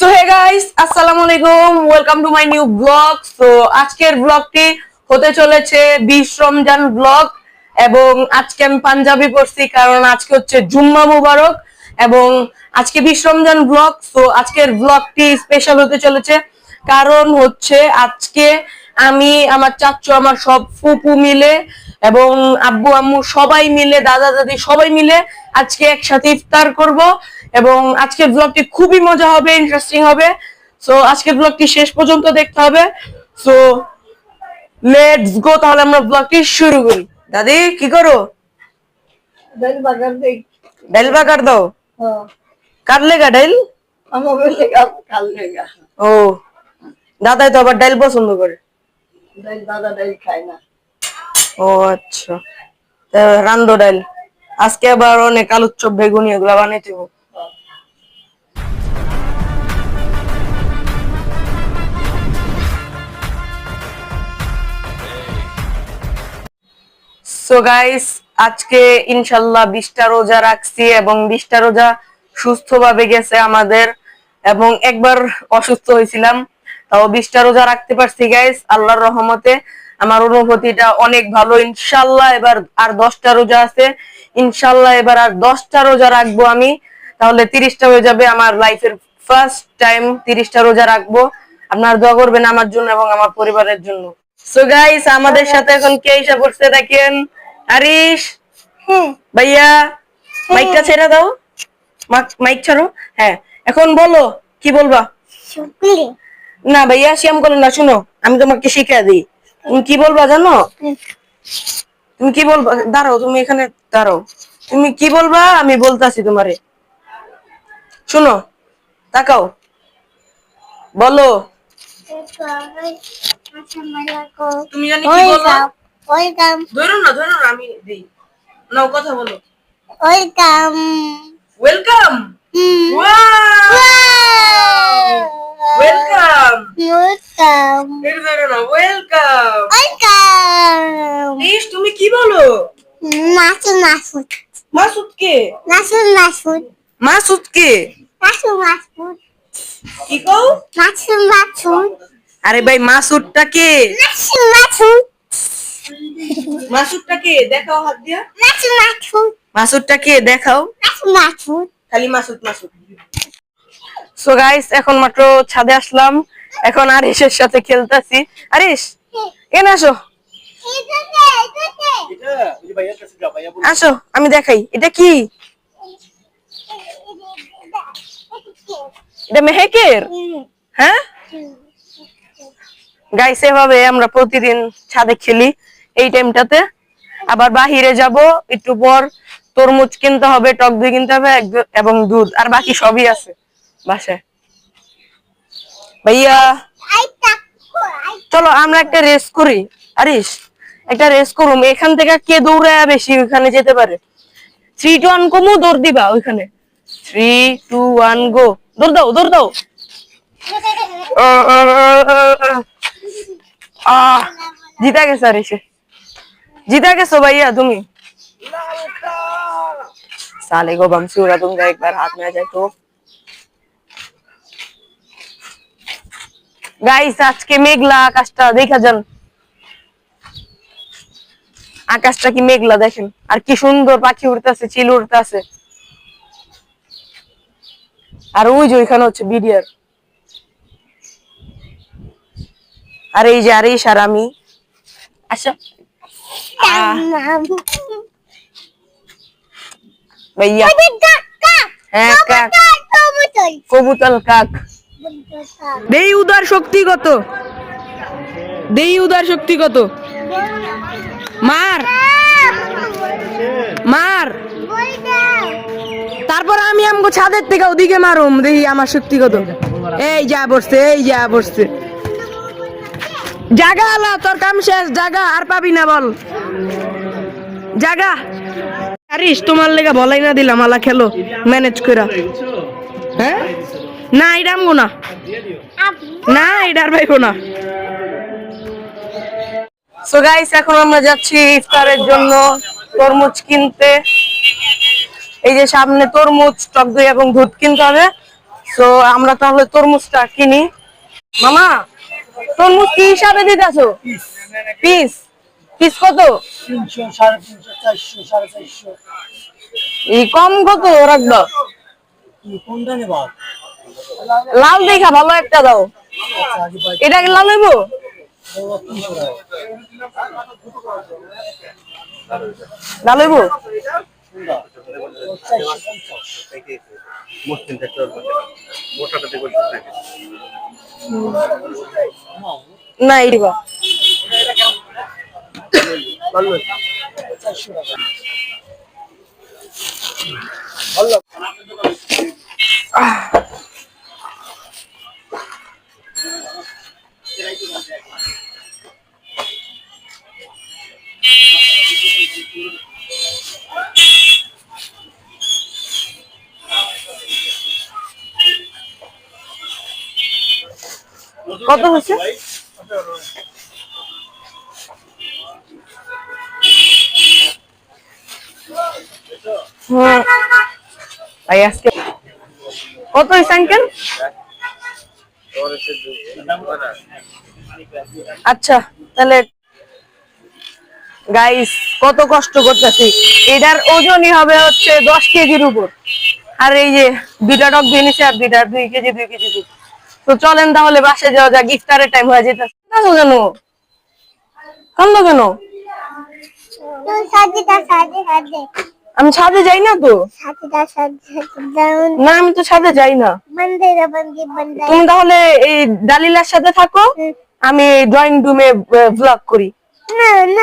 So hey guys আসসালামু আলাইকুম welcome to my new blog so আজকের ব্লগটি হতে চলেছে বিশ ব্লগ এবং আজকে আমি পাঞ্জাবি পড়ছি কারণ আজকে হচ্ছে জুম্মা মুবারক এবং আজকে বিশ ব্লগ সো আজকের ব্লগটি স্পেশাল হতে চলেছে কারণ হচ্ছে আজকে আমি, আমার চাচ্চু আমার সব ফুপু মিলে এবং আব্বু, আম্মু সবাই মিলে, দাদা, দাদি সবাই মিলে আজকে একসাথে ইফতার করব। এবং আজকের ব্লগটি খুবই মজা হবে ইন্টারেস্টিং হবে। সো আজকের ব্লগটি শেষ পর্যন্ত দেখতে হবে। সো লেটস গো তাহলে আমরা ব্লগটি শুরু করি। দাদি কি করো? ডাল বাগান দেই। ডাইল বাগার দাও। হ্যাঁ। কার লেগা ডাইল? আমার লেগা ও দাদাই তো আবার ডাইল পছন্দ করে। ডাল দাদা ডাল খায় না। ও আচ্ছা। রান্দো ডাইল। আজকে আবার অনেক আলুর চপ বেগুনি এগুলা বানাইতে হবে। সো গাইস আজকে ইনশাল্লাহ বিশটা রোজা রাখছি এবং বিশটা রোজা সুস্থভাবে গেছে আমাদের এবং একবার অসুস্থ হয়েছিলাম, তাও বিশটা রোজা রাখতে পারছি গাইস আল্লাহর রহমতে আমার অনুভূতিটা অনেক ভালো। ইনশাল্লাহ এবার আর দশটা রোজা আছে, ইনশাল্লাহ এবার আর দশটা রোজা রাখব আমি। তাহলে তিরিশটা হয়ে যাবে আমার লাইফের ফার্স্ট টাইম তিরিশটা রোজা রাখব। আপনার দোয়া করবেন আমার জন্য এবং আমার পরিবারের জন্য। সো গাইস আমাদের সাথে এখন কে এসে পড়ছে দেখেন আরিশ। ভাইয়া মাইকটা ছেড়ে দাও। মাইক ছাড়ো। হ্যাঁ এখন বলো কি বলবা? না ভাইয়া শ্যাম করো না শুনো আমি তোমাকে শিখা দিই। তুমি কি বলবা জানো? তুমি কি বলবা? দাঁড়াও তুমি এখানে দাঁড়াও। তুমি কি বলবা? আমি বলতাছি তোমারে। শুনো তাকাও। বলো। তুমি জানি কি বলো ওয়েলকাম ধরো না ধরো না আমি দিই। নাও কথা বলো। ওয়েলকাম ওয়েলকাম ওয়েলকাম ওয়েলকাম এটা ধরো না ওয়েলকাম ওয়েলকাম ইস তুমি কি বলো? মাসুদ মাসুদ। মাসুদ কে? মাসুদ মাসুদ। মাসুদ কে? মাসুদ মাসুদ। কি কও? মাসুদ মাসুদ। আরে ভাই মাসুদটা কে? মাসুদ মাসুদ। মাসুদটা কে দেখাও হাত দিয়া। মাসুদ মাসুদ। মাসুদটা কে দেখাও। মাসুদ মাসুদ। খালি মাসুদ মাসুদ। সো গাইস এখন মাত্র ছাদে আসলাম। এখন আরিশের সাথে খেলতেছি। আরিশ এখানে আসো। আসো আমি দেখাই। এটা কি? এটা মেহেকের? হ্যাঁ? গাইস এভাবে আমরা প্রতিদিন ছাদে খেলি। এই টাইমটাতে। আবার বাহিরে যাব, একটু পর তরমুজ কিনতে হবে, টক দই কিনতে হবে এবং দুধ, আর বাকি সবই আছে বাসায়। ভাইয়া, চলো আমরা একটা রেস করি। আরিস একটা রেস করুম। এখান থেকে কে দৌড়ায় বেশি ওইখানে যেতে পারে? থ্রি টু ওয়ান কমু, দৌড় দিবা ওইখানে। থ্রি টু ওয়ান গো দৌড় দাও দৌড় দাও। জিতা গেছে আরিসে জিতা গেছো ভাইয়া তুমি साले को बम से उड़ा दूंगा एक बार हाथ में आ जाए तो গাইস আজকে মেঘলা আকাশটা দেখা যান আকাশটা কি মেঘলা দেখেন আর কি সুন্দর পাখি উড়তেছে চিল উড়তেছে আর ওই যে ওইখানে হচ্ছে বিডিআর আর এই যে আরিস আর আমি আচ্ছা ভাইয়া হ্যাঁ কাক কবুতল কাক দেই উদার শক্তি কত দেই উদার শক্তি কত মার মার তারপর আমি আমগো ছাদের থেকে ওদিকে মারুম দেখি আমার শক্তি কত এই যা বসছে এই যা বসছে জাগা আলা, তোর কাম শেষ, জাগা, আর পাবি না বল। জাগা। আরিস তোমার লেগা বলাই না দিলাম, আলা খেলো ম্যানেজ কইরা। হ্যাঁ? না, এটা না। না এটার পাইবো না। সো গাইস এখন আমরা যাচ্ছি ইফতারের জন্য তরমুজ কিনতে। এই যে সামনে তরমুজ, টক দই এবং দুধ কিনতে হবে। সো আমরা তাহলে তরমুজটা কিনি। মামা তরমুজ কি হিসাবে দিতেছো? পিস। পিস? কত? তিনশো সাড়ে তিনশো চারশো সাড়ে চারশো। এই কম কত রাখবা? কোনটা নেবা? লাল দেখা ভালো একটা দাও। আচ্ছা এটা কি লাল টাকা। লাল মোটাটাতে করতে থাকে। না এই কত হচ্ছে হুম ভাই, আজকে কত হয়েছে আঙ্কেল আচ্ছা তাহলে গাইস কত কষ্ট করতেছি। এটার ওজনই হবে হচ্ছে দশ কেজির উপর। আর এই যে দুইটা টক দিয়ে আর দুইটা দুই কেজি দুই কেজি দুধ। তো চলেন তাহলে বাসে যাওয়া যাক, ইফতারের টাইম হয়ে কাঁদো কেন? কান্দো কেন? আমি ছাদে যাই না তো। না আমি তো ছাদে যাই না। তুমি তাহলে এই দালিলার সাথে থাকো। আমি ড্রয়িং রুমে ব্লগ করি।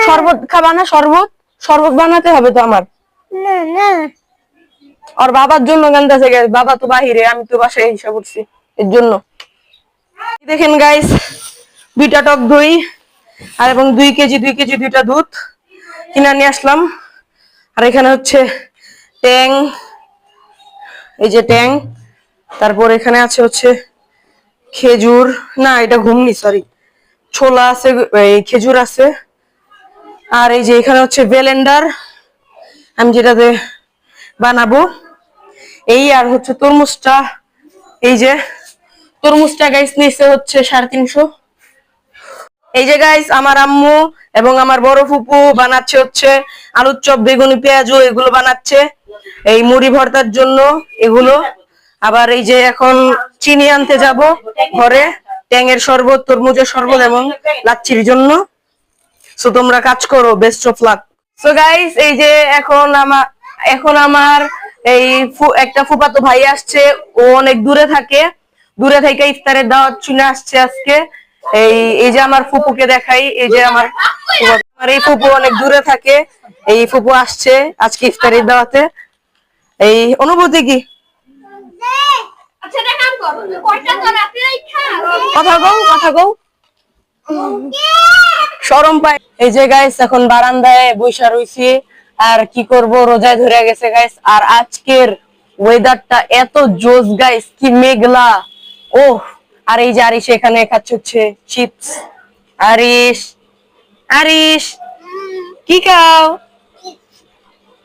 শরবত খাবা না শরবত? শরবত বানাতে হবে তো আমার। না না। আর বাবার জন্য গান্দাছে গেছে বাবা তো বাহিরে আমি তো বাসায় হিসাব করছি। এর জন্য। দেখেন গাইস দুইটা টক দই আর এবং দুই কেজি দুই কেজি দুইটা দুধ কিনে নিয়ে আসলাম। আর এখানে হচ্ছে ট্যাং, এই যে ট্যাং, তারপর এখানে আছে হচ্ছে খেজুর, না, এটা ঘুমনি সরি ছোলা আছে, এই খেজুর আছে, আর এই যে এখানে হচ্ছে বেলেন্ডার, আমি যেটাতে বানাবো, এই আর হচ্ছে তরমুজটা, এই যে তরমুজটা গাইস নিচে হচ্ছে সাড়ে তিনশো। এই যে গাইস আমার আম্মু এবং আমার বড় ফুপু বানাচ্ছে হচ্ছে আলুর চপ, বেগুনি পেঁয়াজও এগুলো বানাচ্ছে। এই মুড়ি ভর্তার জন্য এগুলো। আবার এই যে এখন চিনি আনতে যাব ঘরে ট্যাংয়ের শরবত, তরমুজের শরবত এবং লাচ্ছির জন্য। সো তোমরা কাজ করো best of luck so guys এই যে এখন আমার এখন আমার এই একটা ফুপাতো ভাই আসছে। ও অনেক দূরে থাকে। দূরে থেকে ইফতারের দাওয়াত শুনে আসছে আজকে। এই এই যে আমার ফুপুকে দেখাই, এই যে আমার আমার এই ফুপু অনেক দূরে থাকে। এই ফুপু আসছে আজকে ইফতারের দাওয়াতে। এই, অনুভূতি কি? কথা কথা পাই। এই যে গাইস এখন বারান্দায় আর কি করব, রোজায় ধরে গেছে গাইস আর আজকের ওয়েদারটা এত গাইস কি মেঘলা। ও আর এই যে আরিশ এখানে খাচ্ছে হচ্ছে চিপস আরিশ আরিশ, কি খাও?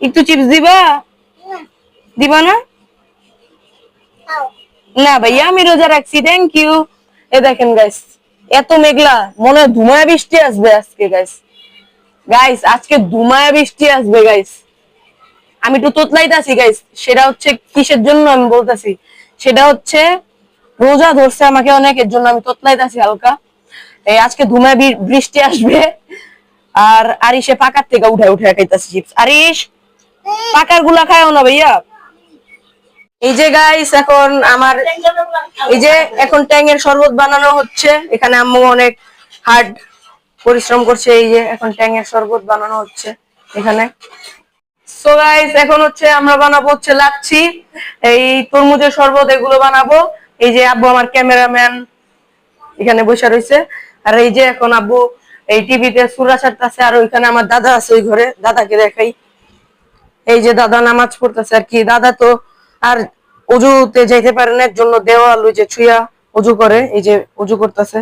একটু চিপস দিবা? দিবা না? না ভাইয়া, আমি রোজা রাখছি থ্যাংক ইউ এ দেখেন গাইস এত মেঘলা, মনে হয় ধুমায়া বৃষ্টি আসবে আজকে গাইস গাইস আজকে ধুমায়া বৃষ্টি আসবে গাইস আমি একটু তোতলাইতাছি গাইস সেটা হচ্ছে কিসের জন্য আমি বলতাছি, সেটা হচ্ছে রোজা ধরছে আমাকে অনেকের জন্য আমি তোতলাইতাছি হালকা। এই আজকে ধুমায়া বি- বৃষ্টি আসবে। আর আরিশে পাকার থেকে উঠে উঠে খাইতাছি চিপস আরিশ পাকারগুলা খায়ও না ভাইয়া। এই যে গাইস এখন আমার এই যে এখন ট্যাংয়ের শরবত বানানো হচ্ছে। এখানে আম্মু অনেক হার্ড পরিশ্রম করছে, এই যে এখন ট্যাংয়ের শরবত বানানো হচ্ছে এখানে। সো গাইস এখন হচ্ছে আমরা বানাবো হচ্ছে লাচ্ছি। এই তরমুজের শরবত এগুলো বানাবো। এই যে আব্বু আমার ক্যামেরাম্যান এখানে বসে রয়েছে। আর এই যে এখন আব্বু এই টিভিতে সুরা ছাড়তেছে, আর ওইখানে আমার দাদা আছে ওই ঘরে, দাদাকে দেখাই। এই যে দাদা নামাজ পড়তেছে আর কি। দাদা তো আর অজুতে যাইতে পারে না জন্য দেওয়াল ওই যে ছুঁয়া উজু করে, এই যে উজু করতেছে।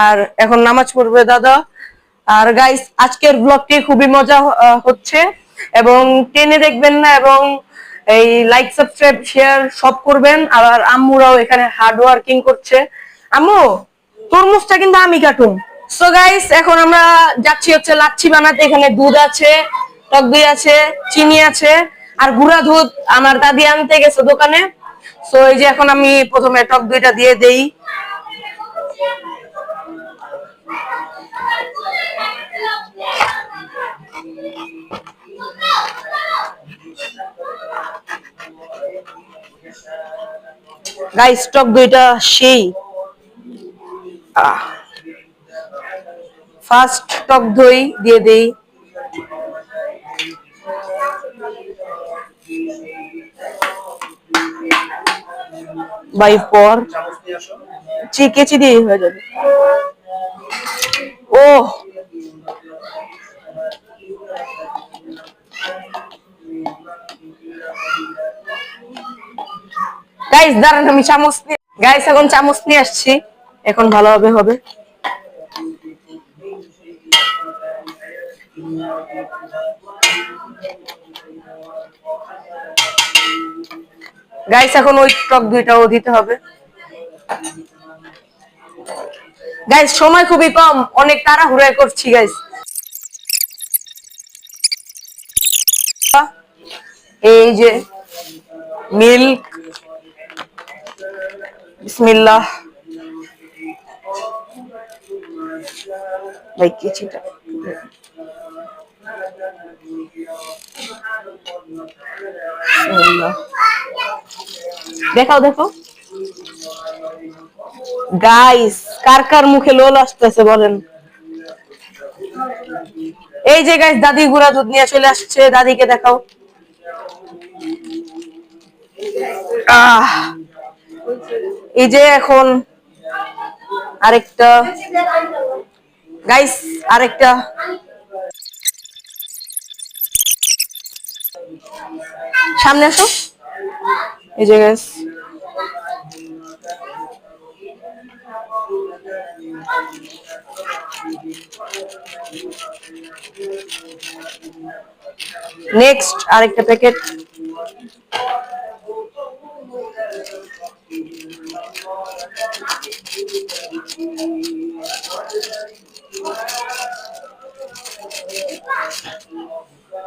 আর এখন নামাজ পড়বে দাদা। আর গাইস আজকের ব্লগটি খুবই মজা হচ্ছে। এবং টেনে দেখবেন না, এবং এই লাইক সাবস্ক্রাইব শেয়ার সব করবেন। আর আম্মুরাও এখানে হার্ড ওয়ার্কিং করছে। আম্মু, তরমুজটা কিন্তু আমি কাটুম। সো গাইস এখন আমরা যাচ্ছি হচ্ছে লাচ্ছি বানাতে। এখানে দুধ আছে, টক দই আছে, চিনি আছে, আর গুঁড়া দুধ আমার দাদি আনতে গেছে দোকানে। সো এই যে এখন আমি প্রথমে টক দইটা দিয়ে দেই। গাইস স্টক দইটা সেই। ফার্স্ট টক দই দিয়ে দেই। বাই পর চামচ নিয়ে আসো চি কেচি দিয়ে হয়ে যাবে। ও! গাইস দাঁড়ান, আমি চামচ নিয়ে গাইস এখন চামচ নিয়ে আসছি। এখন ভালোভাবে হবে। গাইস এখন ওই টক দুইটাও দিতে হবে। গাইস সময় খুবই কম। অনেক তাড়াহুড়া করছি গাইস এই যে মিল্ক বিসমিল্লাহ। ভাই কিছুটা দেখাও দেখো গাইস কার কার মুখে লোল আসতেছে বলেন? এই যে গাইস দাদি গুড়া দুধ নিয়ে চলে আসছে, দাদিকে দেখাও। আহ। এই যে এখন আরেকটা গাইস আরেকটা। সামনে আসো। এই যে গাইস নেক্সট আরেকটা প্যাকেট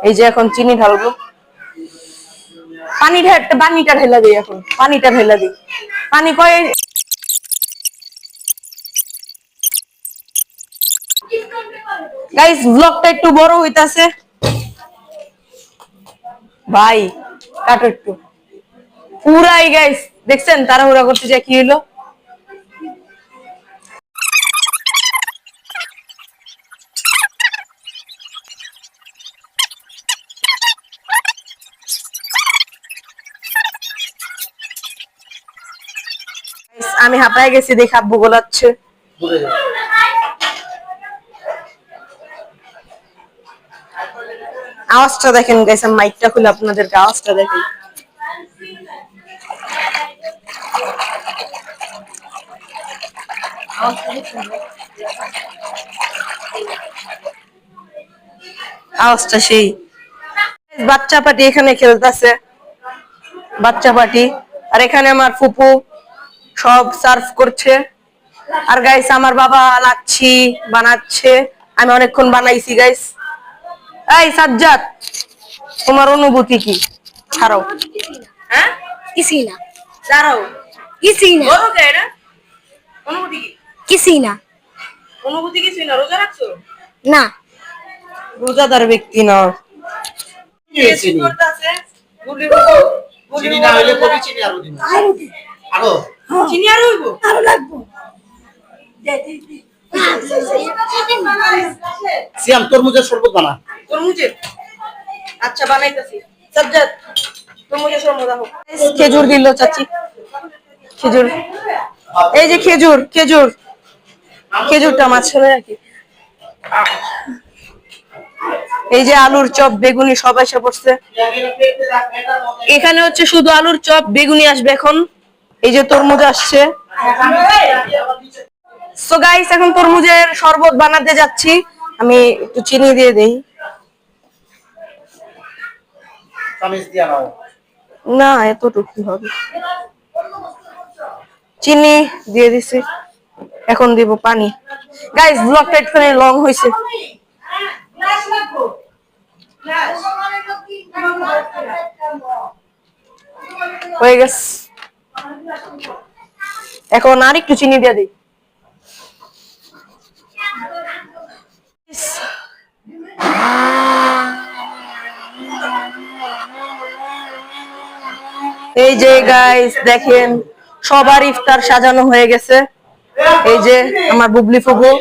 এই যে এখন চিনি ঢালবো। পানি ঢা- পানিটা ঢেলা দিই এখন, পানিটা ঢেলা দিই। পানি কয় গাইস একটু বড় হইতাছে। একটু। গাইস দেখছেন, তাড়াহুড়া করতে যায় কি হইল? আমি হাঁপায় গেছি দেখে আব্বু গোলাচ্ছে। আওয়াজটা দেখেন গাইস আমি মাইকটা খুলে আপনাদেরকে আওয়াজটা দেখেন আওয়াজটা সেই। বাচ্চা পাটি এখানে খেলতেছে। বাচ্চা পাটি আর এখানে আমার ফুপু। সব সার্ভ করছে। আর গাইস আমার বাবা লাচ্ছি বানাচ্ছে। আমি অনেকক্ষণ বানাইছি গাইস এই সাজ্জাদ তোমার অনুভূতি কি? ছাড়াও হ্যাঁ? কিছুই না। ছাড়াও কিছুই না। বলো কে এটা? অনুভূতি কি? কিছুই না। অনুভূতি কিছুই না রোজা রাখছো? না। রোজাদার ব্যক্তি না। চিনি করতেছে গুলি গুলি না হইলে কবি চিনি আরও দিন আরও। চিনি আর হইব? আরও লাগবো। সিয়াম তরমুজের শরবত বানা। তরমুজের? আচ্ছা বানাইতেছি। সাজ্জাদ তরমুজের সরমুজ দাও খেজুর দিল চাচি। খেজুর। এই যে খেজুর খেজুর। খেজুরটা মাঝখানে রাখি এই যে আলুর চপ বেগুনি সব এসে পড়ছে। এখানে হচ্ছে শুধু আলুর চপ বেগুনি আসবে এখন। এই যে তরমুজ আসছে। সো গাইস এখন তরমুজের শরবত বানাতে যাচ্ছি। আমি একটু চিনি দিয়ে দেই। না এতটুকু হবে। চিনি দিয়ে দিছি। এখন দিব পানি। গাইস ব্লগটা একটুখানি লং হয়েছে হয়ে গেছে। এখন আর একটু চিনি দিয়ে দিই। এই যে গাইস দেখেন, সবার ইফতার সাজানো হয়ে গেছে। এই যে আমার বুবলি ফুপু।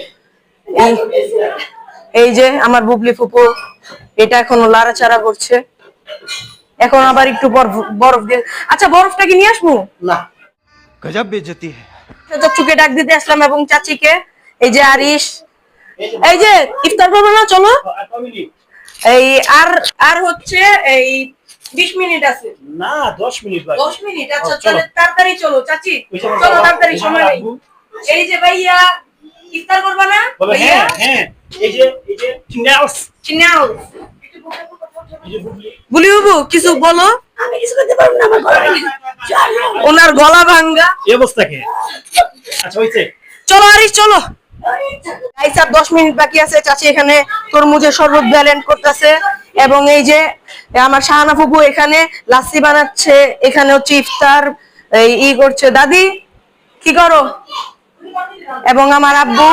এই যে আমার বুবলি ফুপু। এটা এখনও লাড়াচাড়া করছে। এখন আবার একটু বরফ বরফ দিয়ে আচ্ছা বরফটা কি নিয়ে আসব? না। গজব বেজতি চুকে ডাক দিতে আসলাম এবং চাচিকে। এই যে আরিশ। এই যে ইফতার করব না চলো। এই আর আর হচ্ছে এই বিশ মিনিট আছে। না দশ মিনিট দশ মিনিট আচ্ছা চলো। তাড়াতাড়ি চলো চাচি। চলো তাড়াতাড়ি সময় নেই। এই যে ভাইয়া ইফতার করবা না? হ্যাঁ, ভাইয়া? হ্যাঁ। এই যে এই যে চিনাউস চিনাউস কিছু বলো। আমি কিছু করতে পারব না আমার গলা ওনার গলা ভাঙ্গা এই অবস্থা কে? আচ্ছা হইছে চলো আরিস চলো। গাইস আর দশ মিনিট বাকি আছে চাচি এখানে তরমুজের শরবত ব্যালেন্ড করতেছে। এবং এই যে আমার শাহানা ফুপু এখানে লাসি বানাচ্ছে এখানে হচ্ছে ইফতার এই ই করছে। দাদি কি করো? এবং আমার আব্বু।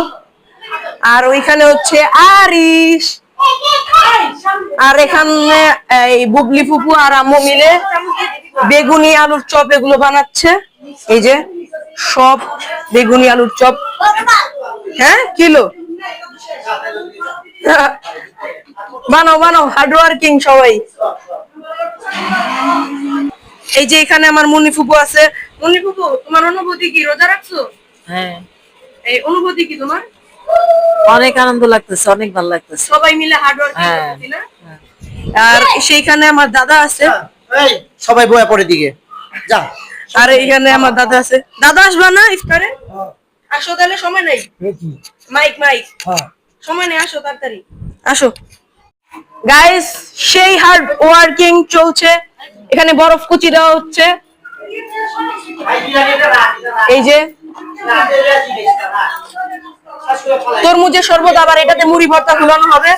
আর ওইখানে হচ্ছে আরিশ। আর এখানে এই বুবলি ফুপু আর আম্মু মিলে বেগুনি আলুর চপ এগুলো বানাচ্ছে। এই যে সব বেগুনি আলুর চপ। হ্যাঁ কিলো? বানাও বানাও হার্ড ওয়ার্কিং সবাই। এই যে এখানে আমার মুনি ফুপু আছে। মুনি ফুপু তোমার অনুভূতি কি? রোজা রাখছো? হ্যাঁ। এই অনুভূতি কি তোমার? অনেক আনন্দ লাগতেছে অনেক ভালো লাগতেছে। সবাই মিলে হার্ড ওয়ার্কিং হ্যাঁ। না? আর সেইখানে আমার দাদা আছে। সবাই বয়া পরে দিকে। যা। আর এইখানে আমার দাদা আছে। দাদা আসবা না ইফতারে? আসো তাহলে সময় নাই। Mike mike. হ্যাঁ। সময় নেই আসো তাড়াতাড়ি। আসো। গাইস সেই হার্ড ওয়ার্কিং চলছে। এখানে বরফ কুচি দেওয়া হচ্ছে। এই যে। তরমুজের শরবত আবার এটাতে মুড়ি ভর্তা খুলানো হবে।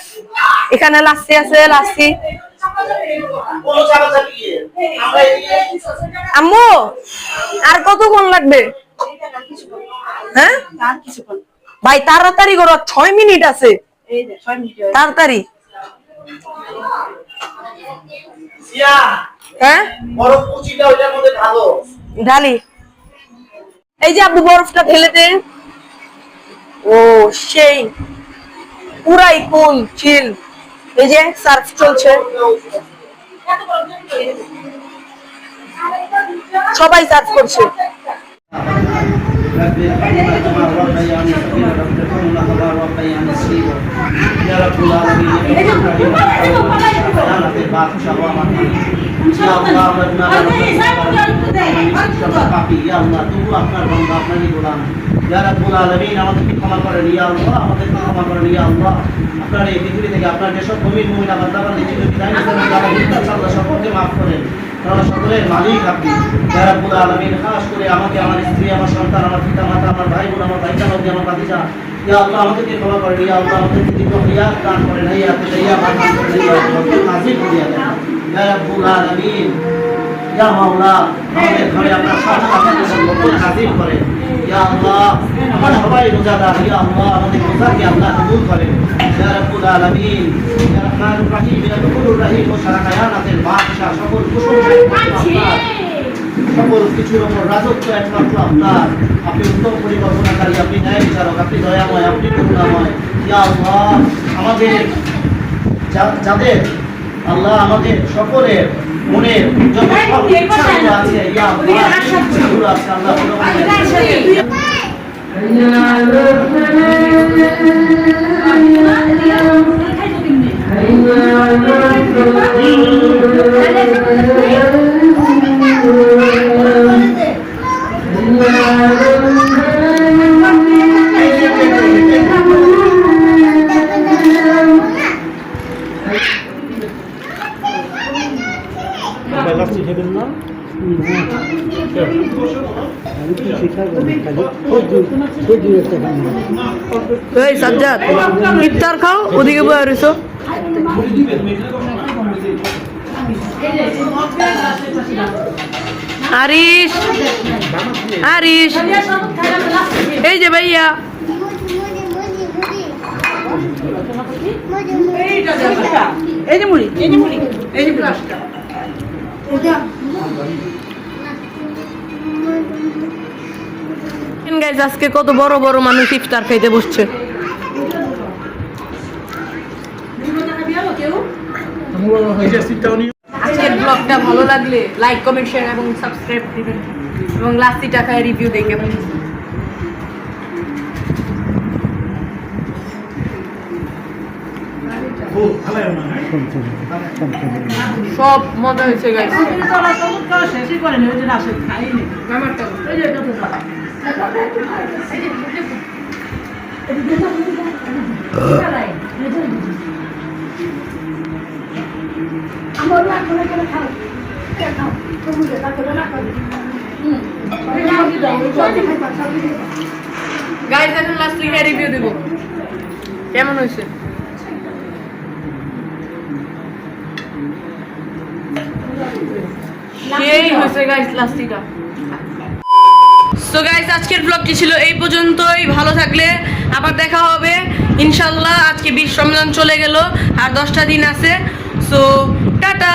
এখানে লাচ্ছি আছে লাচ্ছি। আম্মু আর কতক্ষণ লাগবে? হ্যাঁ? ভাই তাড়াতাড়ি করো ছয় মিনিট আছে। তাড়াতাড়ি। হ্যাঁ? ঢালো। এই যে আব্বু বরফটা ঢেলে দে ও সেই পুরাই কুল চিল এই যে সার্ফ চলছে সবাই সার্ফ করছে رب ارحمهما كما ربياني صغيرا رب ارحمهما كما ربياني صغيرا يا رب العالمين ইয়া আল্লাহ আমরা গুনাহ পাপি ইয়া আল্লাহ তবু আপনার বান্দা আপনারই গোলাম ইয়া রাব্বুল আলামিন আমাদেরকে ক্ষমা করেন ইয়া আল্লাহ আমাদেরকে ক্ষমা করেন ইয়া আল্লাহ আপনার এই পৃথিবী থেকে আপনার যেসব ভূমির মহিলা বান্দা বান্দি ছিল বিদায় আল্লাহ সকলকে মাফ করেন কারণ সকলের মালিক আপনি ইয়া রাব্বুল আলামিন খাস করে আমাকে আমার স্ত্রী আমার সন্তান আমার পিতা মাতা আমার ভাই বোন আমার ভাই চালক আমার ভাতিজা ইয়া আল্লাহ আমাদেরকে ক্ষমা করেন ইয়া আল্লাহ আমাদেরকে দীর্ঘ দান করেন সকল কিছুর ওপর রাজত্ব একমাত্র আপনার আপনি উত্তম পরিকল্পনাকারী, আপনি ন্যায় বিচারক, আপনি দয়াময়, আপনি করুণাময়। আমাদের যাদের আল্লাহ আমাদের সকলের মনের যত ইচ্ছাগুলো আছে ইয়া আল্লাহ ইচ্ছাগুলো আছে ওদিকে বয়ে রইছো? আরিশ আরিশ এই যে ভাইয়া। আজকে কত বড় বড় মানুষ ইফতার খাইতে বসছে। আজকের ব্লগটা ভালো লাগলে লাইক কমেন্ট শেয়ার এবং সাবস্ক্রাইব দিবেন এবং লাস্টি টাকায় রিভিউ দেখে মজা হয়েছে গাইজ গাইজ এখন লাস্ট লিখে রিভিউ দেব। কেমন হয়েছে? সেই হয়েছে গাইজ লাস্টিটা সো গাইজ আজকের ব্লগটি ছিল? এই পর্যন্তই। ভালো থাকলে আবার দেখা হবে। ইনশাল্লাহ আজকে বিশ রমজান চলে গেল আর দশটা দিন আছে। So tata